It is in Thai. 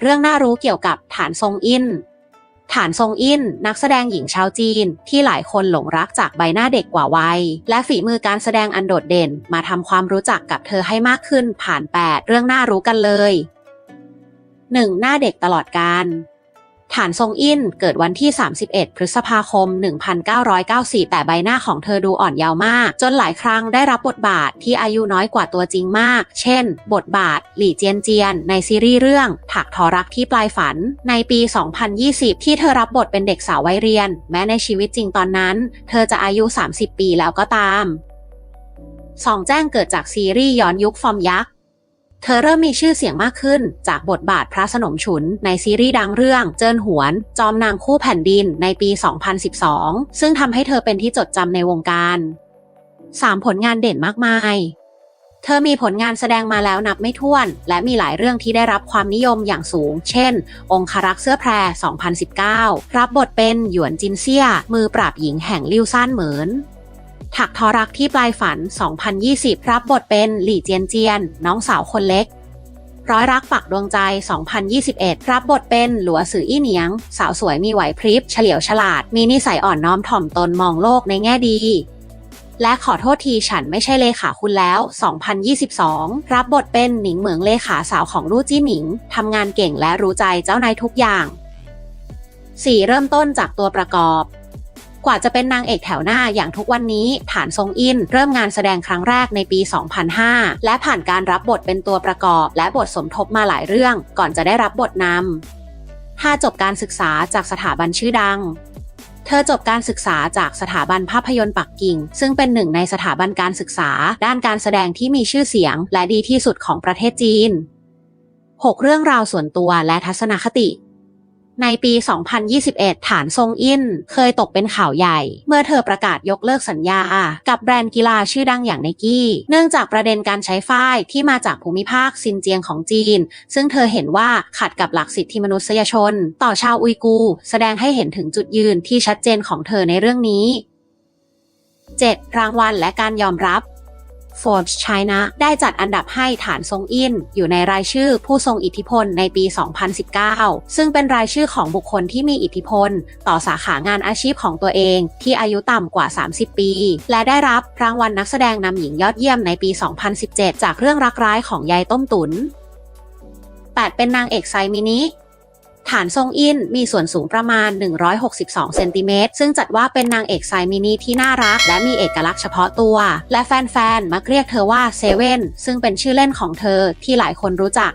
เรื่องน่ารู้เกี่ยวกับฐานทรงอินฐานทรงอินนักแสดงหญิงชาวจีน ที่หลายคนหลงรักจากใบหน้าเด็กกว่าวัย และฝีมือการแสดงอันโดดเด่น มาทำความรู้จักกับเธอให้มากขึ้นผ่าน 8 เรื่องน่ารู้กันเลย 1. หน้าเด็กตลอดการ ฐานทรงอินเกิดวันที่ 31 พฤษภาคม 1994 แต่ใบหน้าของเธอดูอ่อนเยาว์มาก จนหลายครั้งได้รับบทบาทที่อายุน้อยกว่าตัวจริงมาก เช่น บทบาท หลี่เจียนเจียน ในซีรีส์เรื่อง ถักทอรักที่ปลายฝัน ในปี 2020 ที่เธอรับบทเป็นเด็กสาววัยเรียน แม้ในชีวิตจริงตอนนั้น เธอจะอายุ 30 ปีแล้วก็ตามสองแจ้งเกิดจากซีรีส์ย้อนยุคฟอร์มยักษ์ เธอเริ่มมีชื่อเสียงมากขึ้นจากบทบาทพระสนมฉุน ในซีรีส์ดังเรื่องเจินหวน จอมนางคู่แผ่นดินในปี 2012 ซึ่งทำให้เธอเป็นที่จดจำในวงการ 3. ผลงานเด่นมากมาย เธอมีผลงานแสดงมาแล้วนับไม่ถ้วน และมีหลายเรื่องที่ได้รับความนิยมอย่างสูง เช่น องครักษ์เสื้อแพร 2019 รับบทเป็นหยวนจินเซีย มือปราบหญิงแห่งลิวซ่านเหมิน ถักทอรักที่ปลายฝัน 2020 รับบทเป็นหลี่เจียนเจียน น้องสาวคนเล็ก ร้อยรักปักดวงใจ 2021 รับบทเป็นหลัวสืออี้เหนียง สาวสวยมีไหวพริบ เฉลียวฉลาด มีนิสัยอ่อนน้อมถ่อมตนมองโลกในแง่ดี และขอโทษทีฉันไม่ใช่เลขาคุณแล้ว 2022 รับบทเป็นหนิงเหมืองเลขาสาวของลู่จี้หนิง ทำงานเก่งและรู้ใจเจ้านายทุกอย่าง 4. เริ่มต้นจากตัวประกอบ ว่าจะเป็นนางเอกแถวหน้าอย่างทุกวันนี้ฐานทรงอิน เริ่มงานแสดงครั้งแรกในปี 2005 และผ่านการรับบทเป็นตัวประกอบ และบทสมทบมาหลายเรื่อง ก่อนจะได้รับบทนำ 5. จบการศึกษาจากสถาบันชื่อดังเธอจบการศึกษาจากสถาบันภาพยนตร์ปักกิ่ง ซึ่งเป็นหนึ่งในสถาบันการศึกษา ด้านการแสดงที่มีชื่อเสียง และดีที่สุดของประเทศจีน 6 เรื่องราวส่วนตัวและทัศนคติ ในปี 2021 ฐานทรงอินเคยตกเป็นข่าวใหญ่ เมื่อเธอประกาศยกเลิกสัญญา กับแบรนด์กีฬาชื่อดังอย่างไนกี้ เนื่องจากประเด็นการใช้ฝ้ายที่มาจากภูมิภาคซินเจียงของจีน ซึ่งเธอเห็นว่าขัดกับหลักสิทธิมนุษยชน ต่อชาวอุยกูร์แสดงให้เห็นถึงจุดยืนที่ชัดเจนของเธอในเรื่องนี้ 7. รางวัลและการยอมรับ Forbes China ได้จัดอันดับให้ฐานทรงอินอยู่ในรายชื่อผู้ทรงอิทธิพลในปี 2019 ซึ่งเป็นรายชื่อของบุคคลที่มีอิทธิพล ต่อสาขางานอาชีพของตัวเอง ที่อายุต่ำกว่า 30 ปี และได้รับรางวัลนักแสดงนำหญิงยอดเยี่ยมในปี 2017 จากเรื่องรักร้ายของยายต้มตุ๋น8เป็นนางเอกไซมินิ ฐานทรงอินมีส่วนสูงประมาณ 162 เซนติเมตร ซึ่งจัดว่าเป็นนางเอกไซมินีที่น่ารัก และมีเอกลักษณ์เฉพาะตัว และแฟนๆ มักเรียกเธอว่าเซเว่นซึ่งเป็นชื่อเล่นของเธอที่หลายคนรู้จัก